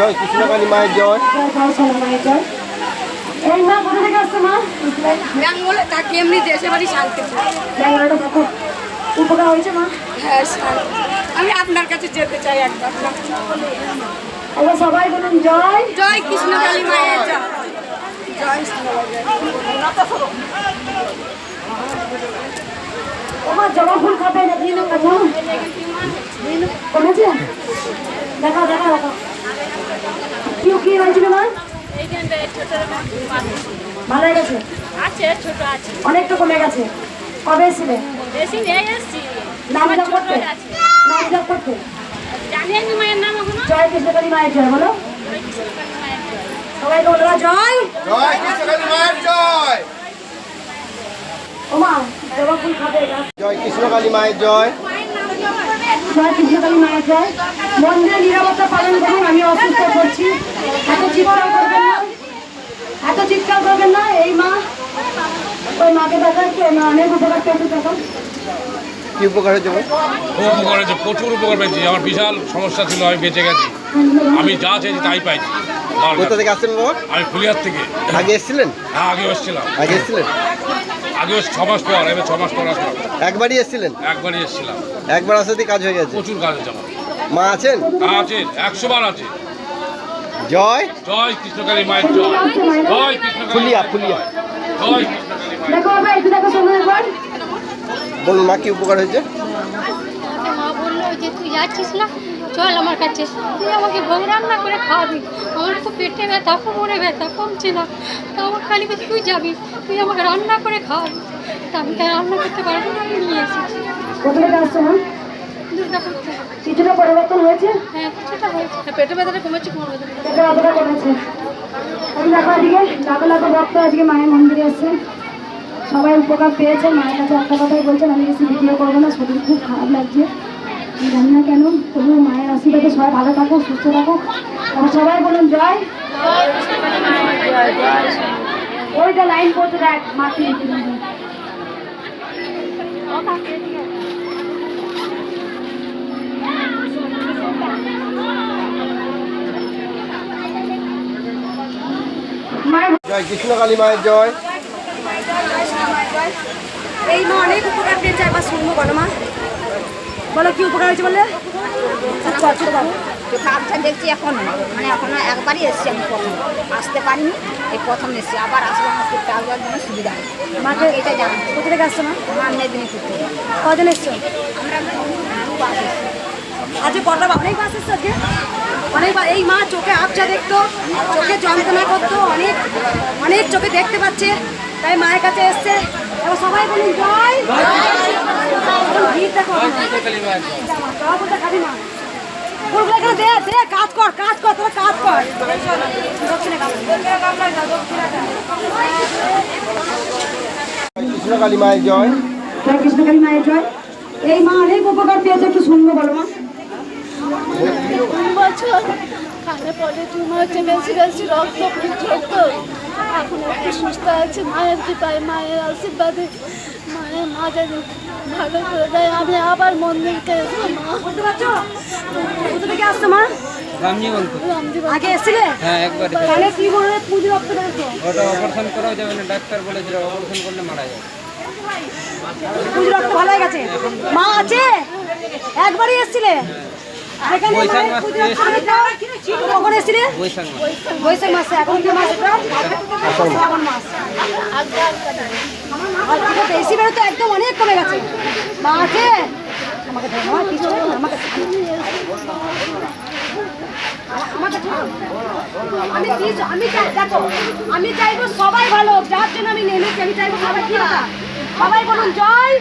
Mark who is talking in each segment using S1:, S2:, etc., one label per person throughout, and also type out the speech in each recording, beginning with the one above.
S1: জয় কৃষ্ণকালী মায়ের জয়।
S2: এই মা কোথা থেকে আসছে মা
S3: থাকি এমনি দেশে বাড়ি
S2: উপকার হয়েছে মা
S3: হ্যাঁ শান্তি আমি আপনার কাছে যেতে চাই একবার।
S2: সবাই বলুন জয়
S3: জয় কৃষ্ণ কালী মায়ের জয়। জয়
S2: তোমার জবা ফুল খাবে না দিন দেখা দেখা দেখা। কি হয়েছিল মা? ভালো হয়ে গেছে?
S4: আছে ছোট আছে।
S2: অনেকটা কমে গেছে। কবে এসেছিলে?
S4: বেশি নেই এসছি।
S2: নাম জপ করতে। নাম জপ করতে।
S4: জানি আমি মায়ের নাম এখনও।
S2: জয় কৃষ্ণকালী মায়ের জয় বলো। সবাইকে বলো জয়।
S1: জয় কৃষ্ণকালী মায়ের জয়।
S2: ওমা জবা ফুল খাবে
S1: জয় কৃষ্ণকালী মায়ের জয়।
S2: জয় কৃষ্ণকালী মায়ের জয়। মন্দিরে নিরাপত্তা পালন করুন আমি অসুস্থ করছি। এত চিৎকার করবেন না। এত চিৎকার করবেন না। এই মা ওই মাকে দেখান কি মা অনেক উপকার পেয়েছে দেখান।
S1: কি উপকার হয়েছে
S5: খুব উপকার হয়েছে প্রচুর উপকার পেয়েছি। আমার বিশাল সমস্যা ছিল আমি বেঁচে গেছি। আমি যা চেয়েছি তাই পাইছি।
S1: কোথা থেকে আসছেন বাবা?
S5: আমি ফুলিয়ার থেকে।
S1: আগে এসেছিলেন?
S5: হ্যাঁ আগে এসেছিলাম।
S1: আগে এসেছিলেন?
S5: আগে ছ মাস পর এবার ছ মাস পর আসলাম।
S1: একবারই এসেছিলেন?
S5: একবারই এসেছিলাম।
S1: একবার আসাতেই কাজ হয়ে গেছে?
S5: প্রচুর কাজ আছে আমার।
S1: মা আছেন?
S5: আছে একশো বার আছে।
S1: জয়।
S5: জয় কৃষ্ণকালী মায়ের জয়। জয়
S1: ফুলিয়া, ফুলিয়া।
S5: জয়।
S1: বলুন মা কি উপকার হয়েছে?
S6: মা বলল যে তুই যাচ্ছিস না? চল আমার কাছে। তুই আমাকে রান্না করে খাওয়াবি। আমার তো পেটে ব্যথা কোমরে ব্যথা কমছে না। তা আমার খালি তুই যাবি তুই আমাকে রান্না করে খাওয়াবি। তা আমি রান্না করতে পারব না আমি নিয়ে এসেছি।
S2: কিছুটা পরিবর্তন হয়েছে?
S6: হ্যাঁ কিছুটা হয়েছে।
S3: পেটে ব্যথাটা কমেছে কোমর ব্যথাটা
S2: কমেছে। আমি দেখো আজকে লাখো লাখো ভক্ত আজকে মায়ের মন্দিরে সবাই উপকার পেয়েছে মায়ের কাছে একটা কথাই বলছেন আমি বেশি ভিডিও করব না শরীর খুব খারাপ লাগছে। জানি না কেন তবু মায়ের আশীর্বাদে সবাই ভালো থাকো সুস্থ থাকো। সবাই বলুন জয় ওইটা লাইন পড়তে দেখ মাটি।
S1: জয় কৃষ্ণকালী মায়ের জয়।
S3: এই মা অনেক উপকার পেয়েছে একবার শুনব বলো মা। বলো কি উপকার হয়েছে বললে?
S7: কাজটা দেখছি এখন। মানে এখনও একবারই এসেছি আমি প্রথম। আসতে পারিনি এই প্রথম এসেছি। আবার আসব আমার খুব চালবার জন্য সুবিধা হয়
S2: মাকে
S7: আমাকে এটা জানি
S2: কোথা থেকে আসছো মা?
S7: আমার মেদিনীপুর থেকে।
S2: কজন এসছো?
S7: আমরা বাস এসেছি।
S3: আজকে কটা বা- অনেক বাস এসছে আজকে? অনেক বা- এই মা চোখে আবজা দেখতো চোখে যন্ত্রণা করতো অনেক অনেক চোখে দেখতে পাচ্ছে। তাই মায়ের কাছে এসছে। এবার সবাই বলুন জয় ভিড় দেখো খাবি না। ফুলগুলো এখানে দে দে কাজ কর কাজ কর তোরা কাজ কর।
S1: কৃষ্ণকালী মায়ের জয়
S2: কৃষ্ণকালী মায়ের জয়। এই মা অনেক উপকার পেয়েছে একটু শুনব বলো মা।
S4: তিন বছর। কানে পড়ে টিউমার হচ্ছে বেশি বেশি রক্ত ঝরতো এখন একটু সুস্থ আছে মায়ের কৃপায় মায়ের আশীর্বাদে মায়ের মা যদি ভালো করে দেয় আমি আবার মন্দিরকে মা।
S3: বলতে পারছ? কোথা থেকে আসছো মা? আগে এসেছিলে?
S8: হ্যাঁ একবার
S3: তাহলে কি করে পুজো রক্ত পেরেছ
S8: ওটা অপারেশন করাও যাবে না ডাক্তার বলেছিল অপারেশন করলে মারা যাবে।
S3: পুজো রক্ত ভালো হয়ে গেছে? মা আছে? একবারই এসেছিলে? এখানে
S8: বৈশাখ মাস
S3: পুজো রক্ত পেরেছ? কখন এসেছিলে
S8: বৈশাখ মাস।
S3: বৈশাখ মাসে এখন কি মাস? শ্রাবণ মাস। বেশি বেরো তো একদম অনেক কমে গেছে। আমাকে কিছু আমাকে আমি দেখো আমি চাইব সবাই ভালো যার জন্য আমি নেমেছি আমি চাইব সবাই কি সবাই বলুন জয়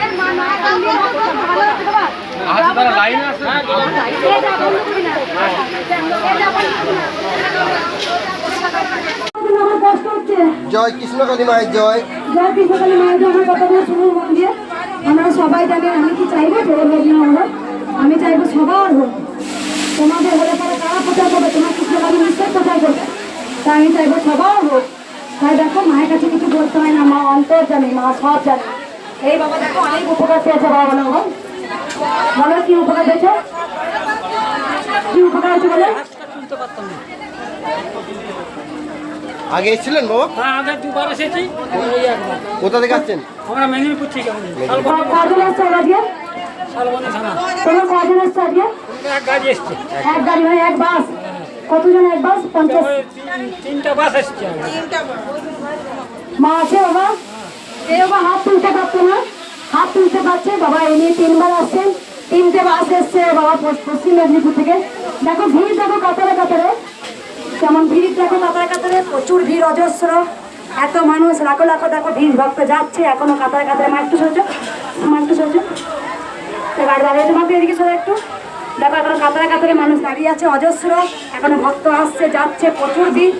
S3: এর মা না কান্দে না, ভালো হচ্ছে বাবা। এ যা বন্ধ করবি না। এ যা বন্ধ করবি না।
S2: আমার কষ্ট হচ্ছে
S1: জয়, কৃষ্ণকালী মায়ের জয়।
S2: জয় কৃষ্ণকালী মায়ের জন্য আমার শুনুন দিয়ে আমরা সবাই জানি, আমি কি চাইব তোর না হোক? আমি চাইব সবার হোক। তোমাদের হলে পরে কারা প্রচার করবে? তোমার কৃষ্ণকালী নিশ্চয় প্রচার করবে? তাই আমি চাইব সবার হোক। তাই দেখো, মায়ের কাছে কিছু বলতে হয় না, মা অন্তর জানে, মা সব জানে। এই বাবা দেখো, অনেক উপকার পেয়েছে বাবা বলো। বলো, কি উপকার পেয়েছে? হয়েছে বলে?
S9: তুলতে পারতাম না
S1: আগে এসেছিলেন বাবা?
S9: হ্যাঁ আগে দুবার এসেছি।
S1: কোথা থেকে আসছেন?
S9: আমরা মেদিনীপুর থেকে শালবনি থানা।
S2: তোমার কজন এসছে আজকে?
S9: এক গাড়ি এসছে।
S2: এক গাড়ি মানে এক বাস। কতজন এক বাস? পঞ্চাশ।
S9: তিনটা বাস এসছে
S2: মা আছে বাবা? এই বাবা হাত তুলতে পারতো না? হাত তুলতে পারছে? বাবা এই নিয়ে তিনবার আসছেন। তিনটে বাস এসছে বাবা পশ- পশ্চিম মেদিনীপুর থেকে। দেখো ভিড় দেখো কাতারে কাতারে। কেমন ভিড় দেখো কাতারে কাতারে, প্রচুর ভিড়, অজস্র। এত মানুষ, লাখো লাখো দেখো ভিড়, ভক্ত যাচ্ছে, এখনও কাতারে কাতারে। মা একটু সহ্য মা একটু সহ্য গাড়ি দাঁড়িয়ে তোমাকে এদিকে সরে একটু। দেখো এখনও কাতারে কাতারে মানুষ দাঁড়িয়ে আছে, অজস্র। এখনও ভক্ত আসছে, যাচ্ছে, প্রচুর ভিড়।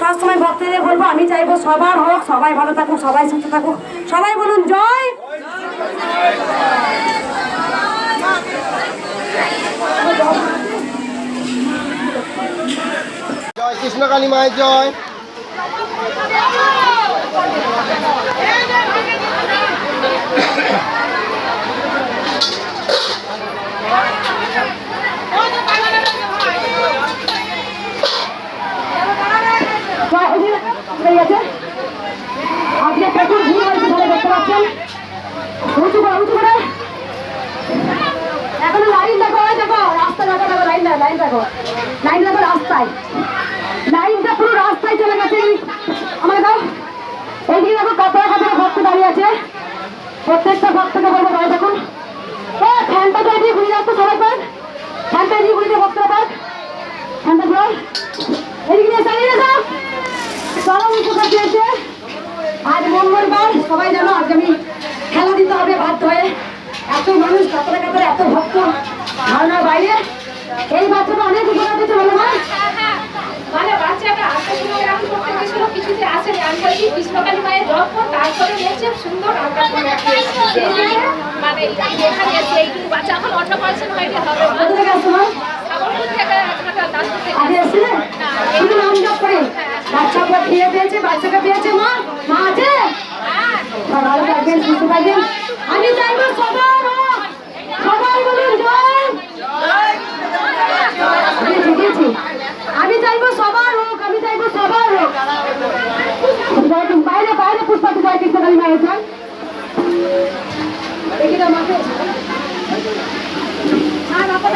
S2: সবসময় ভক্তদের বলব, আমি চাইব সবার হোক, সবাই ভালো থাকুক, সবাই সুস্থ থাকুক। সবাই বলুন জয়
S1: জয়! কৃষ্ণ কালী মায়ের জয়।
S2: জয় হয়েছে দেখতে করে এখনও লাইন দেখো দেখো রাস্তা লাইন লাইন দেখো। লাইন দেখো রাস্তায়। পুরো রাস্তায় চলে গেছে। আমাকে দাও। এইদিকে দেখো কাপড় কাপড়ে ভক্ত দাঁড়িয়ে আছে। প্রত্যেকটা ভক্তকে বলব, দাঁড়িয়ে দেখুন ও ফ্যানটা তো এদিকে ঘুরে যাচ্ছে, সবাই পাক ফ্যানটা এদিকে ঘুরে ভক্তরা পাক ফ্যানটা ঘুরো এদিকে নিয়ে চালিয়ে যাও। চরম উপকার দিয়েছে আজ মঙ্গলবার, সবাই জানো আজ আমি খেলা দিতে হবে বাধ্য হয়ে। এত মানুষ, কাতরে কাতরে এত ভক্ত, ধারণার বাইরে। এই বাচ্চাটা অনেক উপকার দিতে বলো না
S4: মানে বাচ্চাটা এরকম করতে গেছিল কিছুতে আসেনি। আমি বলছি কৃষ্ণকালী মায়ের কর তারপরে বলছে সুন্দর মানে এখানে এসে এইটুকু বাচ্চা এখন অন্নপ্রাশন হয়নি হবে সাগরপুর থেকে একটা দাসপুর থেকে
S2: আগে এসছিলে শুধু নাম জপ করে বাচ্চাকে খেয়ে পেয়েছে বাচ্চাকে পেয়েছে মা মা আছে ভালো থাকবেন সুস্থ থাকবেন আমি চাইব সবার হোক। সবাই বলুন জয় দিয়েছি দিয়েছি আমি চাইব সবার হোক আমি চাইব সবার হোক জয় কৃষ্ণ- বাইরে বাইরে পুষ্পাতে জয় কৃষ্ণকালী মায়ের জয় দেখি তো মাকে হ্যাঁ বাবা